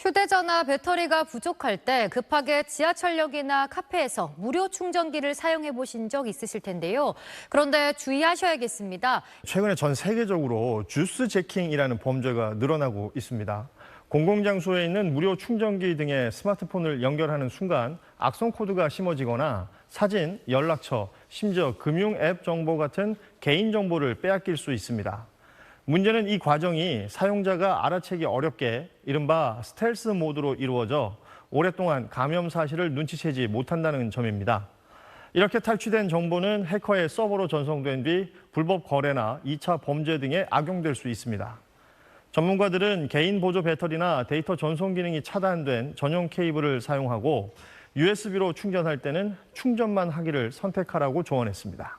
휴대전화 배터리가 부족할 때 급하게 지하철역이나 카페에서 무료 충전기를 사용해 보신 적 있으실 텐데요. 그런데 주의하셔야겠습니다. 최근에 전 세계적으로 주스 제킹이라는 범죄가 늘어나고 있습니다. 공공장소에 있는 무료 충전기 등의 스마트폰을 연결하는 순간 악성 코드가 심어지거나 사진, 연락처, 심지어 금융 앱 정보 같은 개인 정보를 빼앗길 수 있습니다. 문제는 이 과정이 사용자가 알아채기 어렵게 이른바 스텔스 모드로 이루어져 오랫동안 감염 사실을 눈치채지 못한다는 점입니다. 이렇게 탈취된 정보는 해커의 서버로 전송된 뒤 불법 거래나 2차 범죄 등에 악용될 수 있습니다. 전문가들은 개인 보조 배터리나 데이터 전송 기능이 차단된 전용 케이블을 사용하고 USB로 충전할 때는 충전만 하기를 선택하라고 조언했습니다.